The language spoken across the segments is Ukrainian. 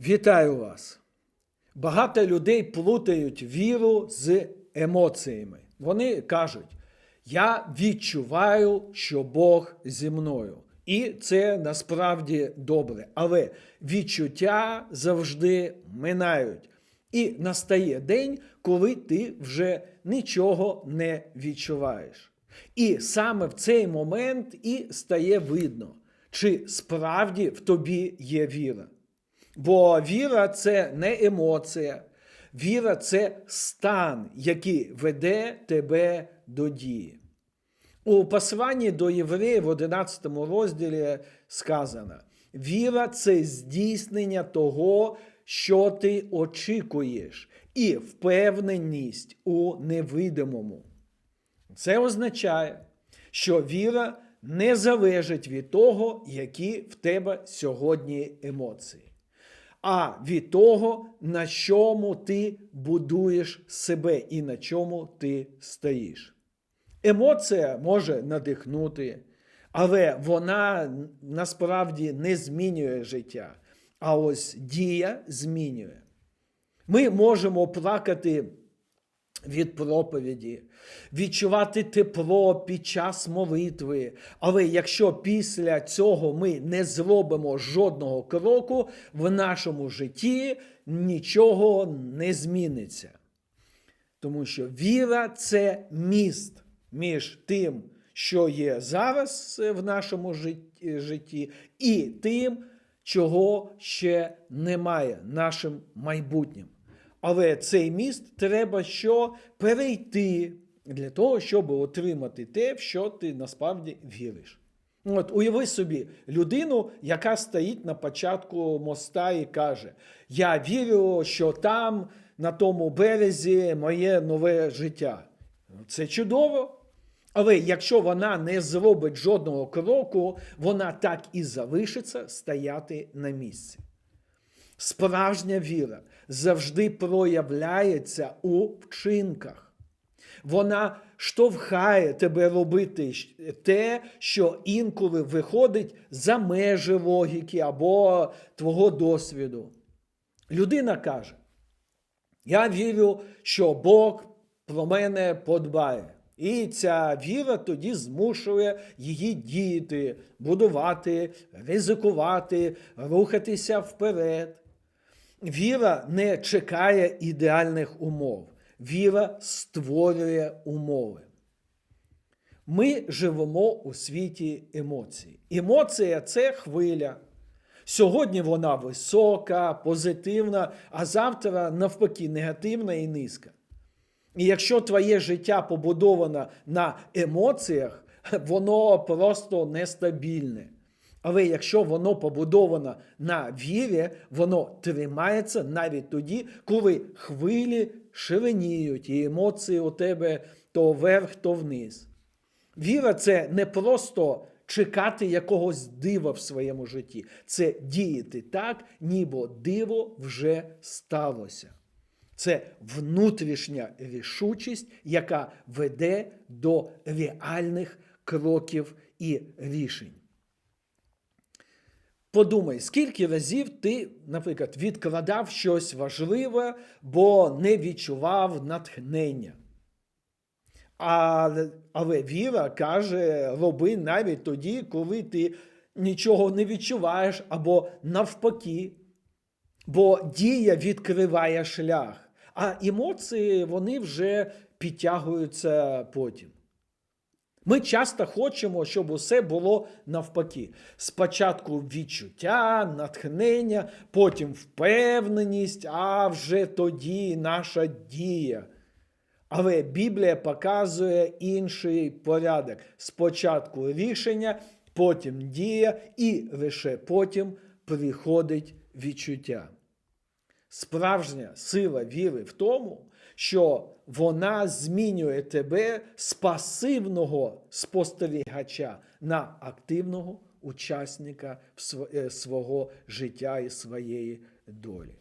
Вітаю вас! Багато людей плутають віру з емоціями. Вони кажуть: Я відчуваю, що Бог зі мною. І це насправді добре. Але відчуття завжди минають. І настає день, коли ти вже нічого не відчуваєш. І саме в цей момент і стає видно, чи справді в тобі є віра. Бо віра це не емоція, віра це стан, який веде тебе до дії. У посланні до євреїв в 11 розділі сказано: віра це здійснення того, що ти очікуєш, і впевненість у невидимому. Це означає, що віра не залежить від того, які в тебе сьогодні емоції, а від того, на чому ти будуєш себе і на чому ти стоїш. Емоція може надихнути, але вона насправді не змінює життя. А ось дія змінює. Ми можемо плакати від проповіді, відчувати тепло під час молитви. Але якщо після цього ми не зробимо жодного кроку, в нашому житті нічого не зміниться. Тому що віра це міст між тим, що є зараз в нашому житті, і тим, чого ще немає нашим майбутнім. Але цей міст треба що перейти для того, щоб отримати те, в що ти насправді віриш. От уяви собі людину, яка стоїть на початку моста і каже: Я вірю, що там, на тому березі, моє нове життя. Це чудово. Але якщо вона не зробить жодного кроку, вона так і залишиться стояти на місці. Справжня віра завжди проявляється у вчинках. Вона штовхає тебе робити те, що інколи виходить за межі логіки або твого досвіду. Людина каже: Я вірю, що Бог про мене подбає. І ця віра тоді змушує її діяти, будувати, ризикувати, рухатися вперед. Віра не чекає ідеальних умов. Віра створює умови. Ми живемо у світі емоцій. Емоція це хвиля. Сьогодні вона висока, позитивна, а завтра, навпаки, негативна і низька. І якщо твоє життя побудоване на емоціях, воно просто нестабільне. Але якщо воно побудовано на вірі, воно тримається навіть тоді, коли хвилі ширеніють, і емоції у тебе то вверх, то вниз. Віра це не просто чекати якогось дива в своєму житті, це діяти так, ніби диво вже сталося. Це внутрішня рішучість, яка веде до реальних кроків і рішень. Подумай, скільки разів ти, наприклад, відкладав щось важливе, бо не відчував натхнення. Але, але віра каже, роби навіть тоді, коли ти нічого не відчуваєш, або навпаки. Бо дія відкриває шлях, а емоції вони вже підтягуються потім. Ми часто хочемо, щоб усе було навпаки. Спочатку відчуття, натхнення, потім впевненість, а вже тоді наша дія. Але Біблія показує інший порядок. Спочатку рішення, потім дія, і лише потім приходить відчуття. Справжня сила віри в тому, що вона змінює тебе з пасивного спостерігача на активного учасника свого життя і своєї долі.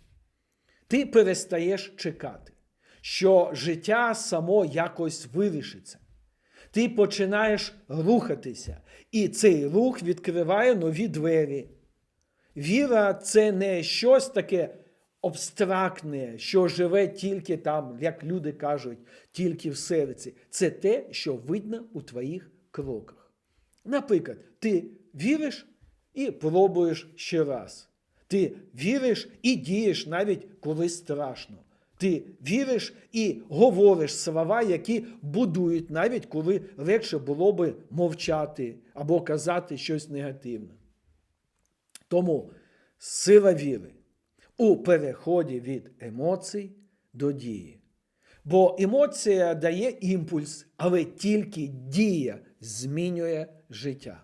Ти перестаєш чекати, що життя само якось вирішиться. Ти починаєш рухатися, і цей рух відкриває нові двері. Віра це не щось таке абстрактне, що живе тільки там, як люди кажуть, тільки в серці. Це те, що видно у твоїх кроках. Наприклад, ти віриш і пробуєш ще раз. Ти віриш і дієш навіть коли страшно. Ти віриш і говориш слова, які будують, навіть коли легше було би мовчати або казати щось негативне. Тому сила віри у переході від емоцій до дії. Бо емоція дає імпульс, але тільки дія змінює життя.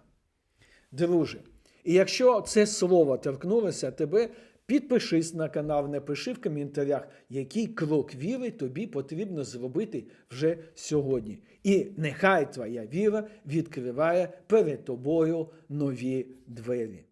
Друже, і якщо це слово торкнулося тебе, підпишись на канал, напиши в коментарях, який крок віри тобі потрібно зробити вже сьогодні. І нехай твоя віра відкриває перед тобою нові двері.